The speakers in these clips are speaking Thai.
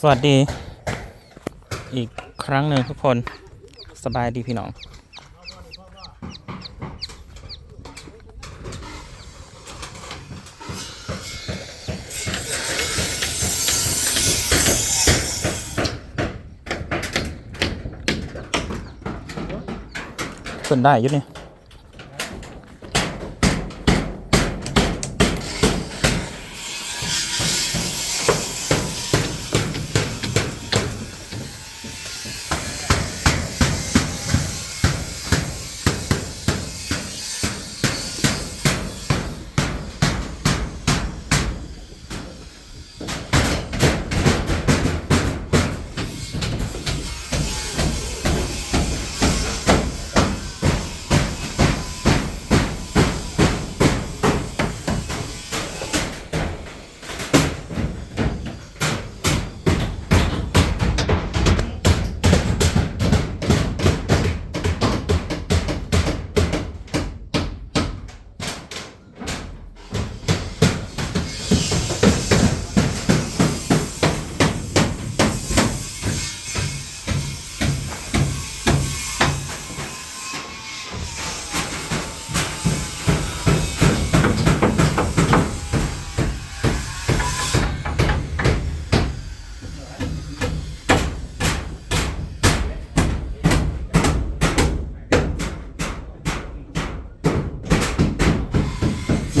สวัสดี อีกครั้งหนึ่งทุกคนสบายดีพี่น้องขึ้นได้อยุนี่ย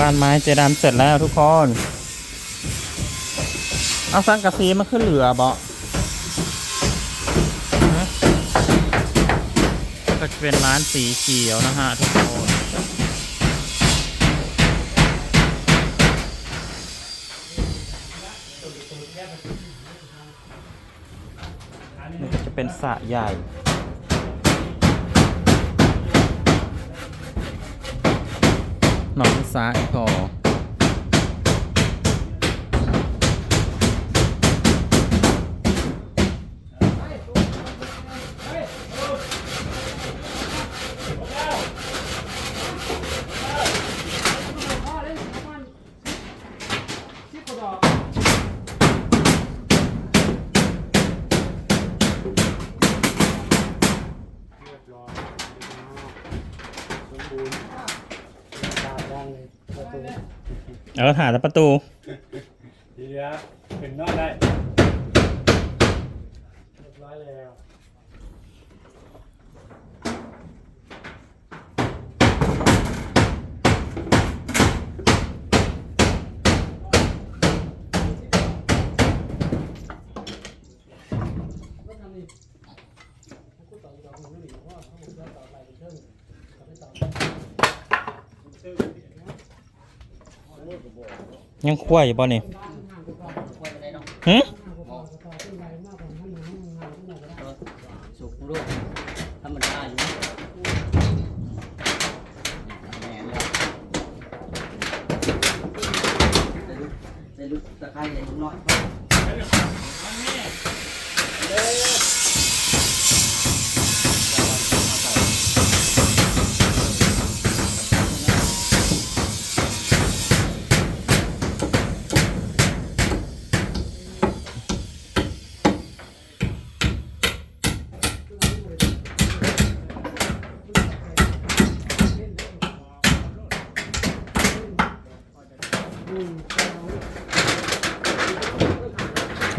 บ้านไม้เจดำเสร็จแล้วทุกคน เอาสังกะสีมาขึ้นเหลือบ่ก็จะเป็นร้านสีเขียวนะฮะทุกคนนี่ก็จะเป็นสระใหญ่ หนอ งสาอีกพอแล้วถ่าแต่ประตู ดีครับถึงนอกได้เรียบร้อยแล้ว ยังคั่วอยู่บ่นี่หึ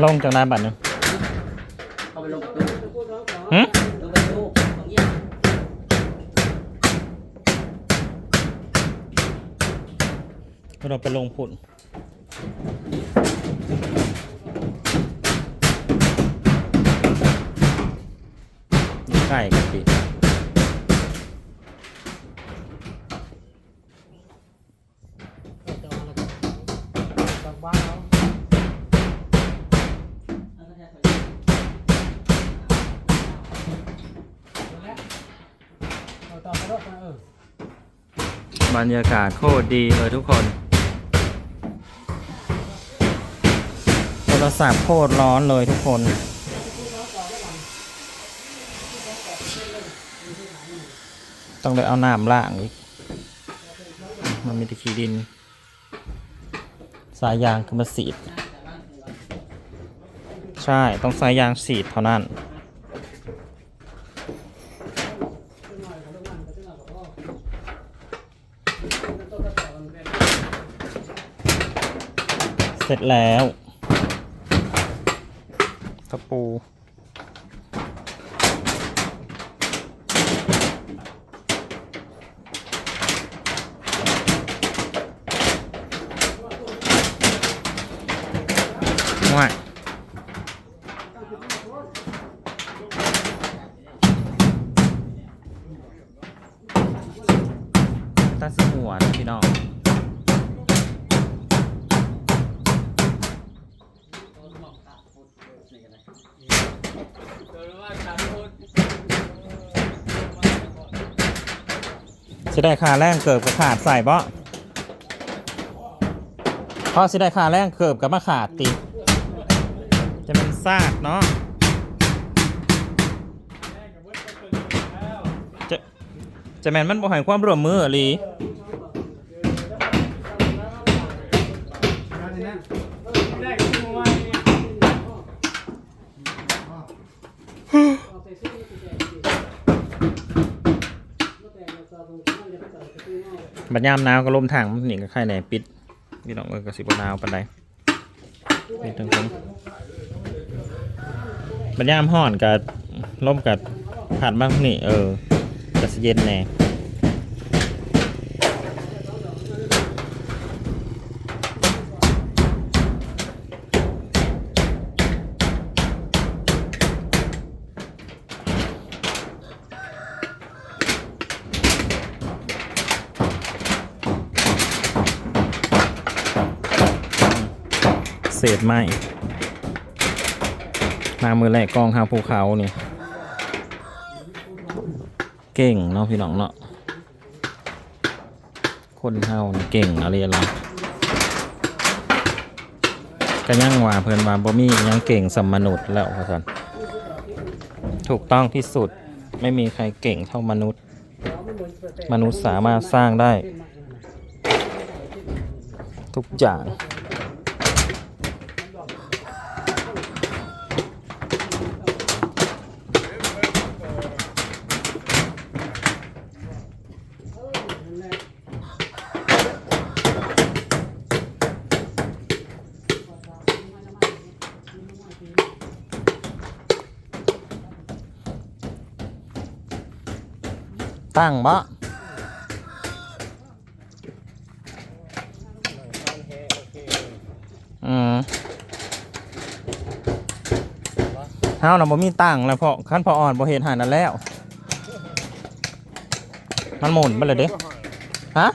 ลงจากนายบัตรหนึงเข้าไปลงประตูหึลงประตูตรงนี้เราไปลงผุ่นอยู่ใกล้กันดิ บรรยากาศโคตรดีเลยทุกคน โทรศัพท์โคตรร้อนเลยทุกคนต้องเลยเอาน้ำล่างอีกมันมีตะขี้ดิน สายยางคือมาสีด ใช่ ต้องใช้ยางฉีดเท่านั้น เสร็จแล้วตะปูง่ สิได้ค่าแรงเกิบกับขาดใส่บ่พอสิได้ค่าแรงเกิบกับมาขาดติจะเป็นซากเนาะจะจะแมนมันบ่ให้ความร่วมมือหลีได้ขึ้นมา บัด ยามหนาวก็ลมทางมันนี่ก็ไข่แหนปิดนี่น้องเอ้ยก็สิบหนาวปานใดนี่ทั้งทั้งบัดยามห่อนก็ลมก็ผ่านมาทางนี่เออก็สิเย็นแหน่เศ ษไม้มามือแรกกองหาภูเขานี่ เก่งเนาะพี่น้องเนาะคนเฮานี่เก่งอะไรล่ะก็ยังว่าเพิ่อนว่าบ่มียังเก่งสมมนุษย์แล้วว่าซั่นถูกต้องที่สุดไม่มีใครเก่งเท่ามนุษย์ มนุษย์สามารถสร้างได้ ทุกอย่าง ตั้งบ่อืมเฮาน่ะบ่มีตั้งแล้วเพราะคันพออ่อนบ่เฮ็ดหานั่นแล้ว มันหมุนไปเลยเด้ฮะ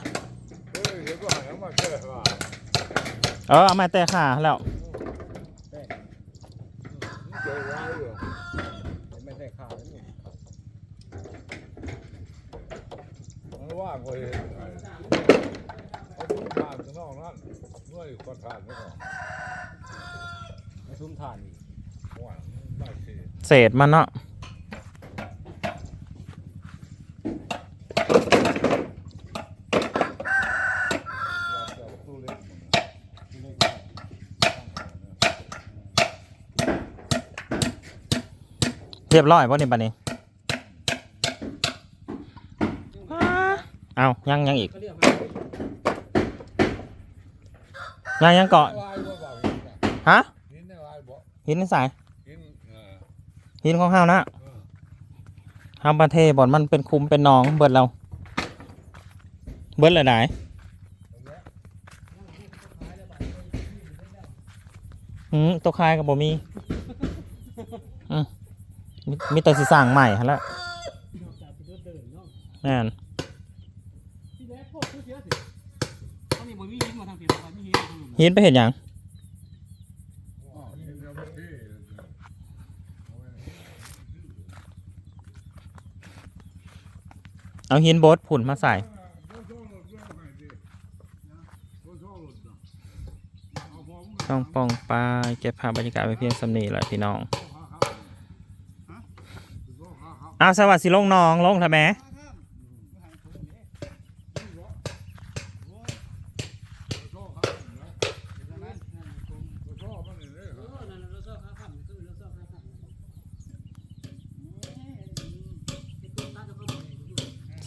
เออเอามาแต่ขาแล้ว ไม่ได้ข่าวนี่ มันว่างกว่าเห็นเขาทุ่มทานข้างนอกนั่นเมื่อยกว่าทานไม่ก่อนมาซุ่มทานอีกว่างได้สิเศษมันเนาะเราจะตู้เล็กเรียบร้อยป่ะนี่ปะนี้ เอายังยังอีก ยังยังเกาะฮะหินเนี่ยลายบ่หินใสายหินของเฮานะเฮาประเทศบอนมันเป็นคุมเป็นนองเบิดเรา เบิดเลยไหนอืมตัวคายกับบ่มีอืมมีมีแต่สิสางใหม่หั่นละแม่นที่แรกโคตรเสียสิเขานี่บ่มี หินมาทางเหินไปเห็นยังอ๋อหินเนี่ยบ่ที่เอาหินบดผุ่นมาใส่บ่ชองไหนดิบ่ชองปองปลาเก็บภาพบรรยากาศไปเพียงสำนีแหละพี่น้องอ้าวสวัสดีลงน้องลงทำไม บ่ชอบมันนี่เลย เออนั่นเราชอบข้าวข้ามขึ้นเลย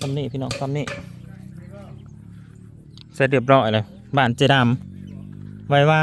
ซ้ำนี่พี่น้องซ้ำนี่เสร็จเรียบร้อยเลยบ้านเจดามไว้ว่า